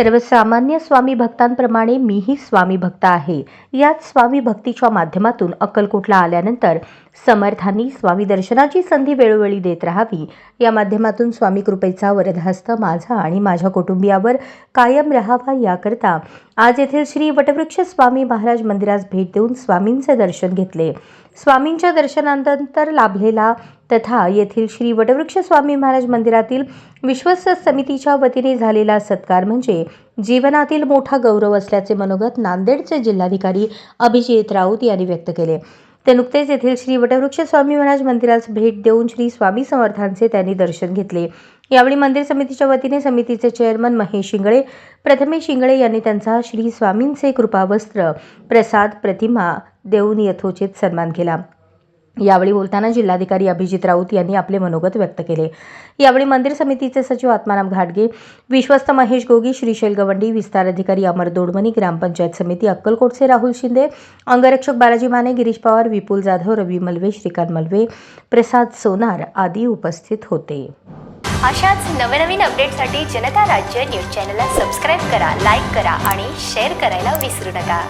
सर्वसामान्य स्वामी भक्तांप्रमाणे मीही स्वामी भक्त आहे. याच स्वामी भक्तीच्या माध्यमातून अक्कलकोटला आल्यानंतर समर्थांनी स्वामी दर्शनाची संधी वेळोवेळी देत राहावी. या माध्यमातून स्वामी कृपेचा वरदहस्त माझा आणि माझ्या कुटुंबियावर कायम राहावा याकरता आज येथील श्री वटवृक्ष स्वामी महाराज मंदिरास भेट देऊन स्वामींचे दर्शन घेतले. स्वामींच्या दर्शनानंतर लाभलेला तथा येथील श्री वटवृक्ष स्वामी महाराज मंदिरातील विश्वस्त समितीच्या वतीने झालेला सत्कार म्हणजे जीवनातील मोठा गौरव असल्याचे मनोगत नांदेडचे जिल्हाधिकारी अभिजित राऊत यांनी व्यक्त केले. ते नुकतेच येथील श्री वटवृक्ष स्वामी महाराज मंदिरास भेट देऊन श्री स्वामी समर्थांचे त्यांनी दर्शन घेतले. यावेळी मंदिर समितीच्या वतीने समितीचे चेअरमन महेश शिंगळे प्रथमेश शिंगळे यांनी त्यांचा श्री स्वामींचे कृपावस्त्र प्रसाद प्रतिमा देऊन यथोचित सन्मान केला. यावेळी बोलताना जिल्हाधिकारी अभिजित राऊत यांनी आपले मनोगत व्यक्त केले. यावेळी मंदिर समितीचे सचिव आत्माराम घाटगे विश्वस्त महेश गोगी श्रीशैल गवंडी विस्तार अधिकारी अमर दोडमनी ग्रामपंचायत समिती अक्कलकोटचे राहुल शिंदे अंगरक्षक बालाजी माने गिरीश पवार विपुल जाधव रवी मलवे श्रीकांत मलवे प्रसाद सोनार आदी उपस्थित होते. अशाच नवनवीन अपडेटसाठी जनता राज्य न्यूज चॅनलला सबस्क्राईब करा लाईक करा आणि शेअर करायला विसरू नका.